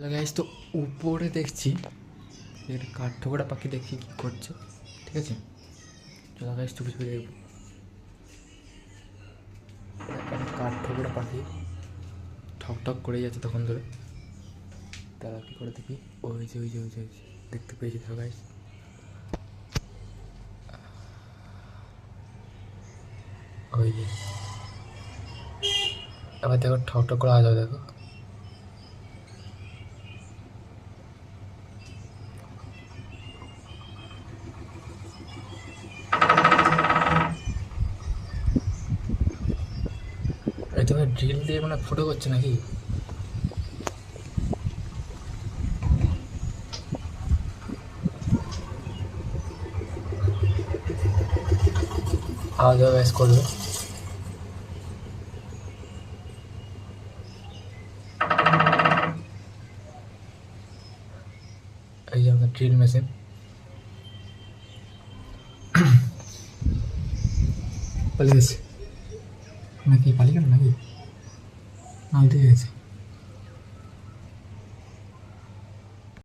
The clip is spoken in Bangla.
গাইস তো উপরে দেখছি এর কাঠঠোকরা পাখি দেখি কি করছে, ঠিক আছে? চলো গাইস চুপি চুপি দেখব। কাঠঠোকরা পাখি ঠক ঠক করে যাচ্ছে তখন ধরে। তারা কি করে দেখি? ওই যে ওই যে ওই যে। দেখতে পেয়েছি তো গাইস ওই যে। এবার দেখো ঠক ঠক করে আওয়াজ দেখো। এই তোমার ড্রিল দিয়ে মানে ফুটো করছে নাকি আওয়াজ ব্যাস করবে এই যে আমাদের ড্রিল মেশিন পালিয়ে গেছে எனக்கு பள்ளிக்கூடம் நாங்கள் நான் இது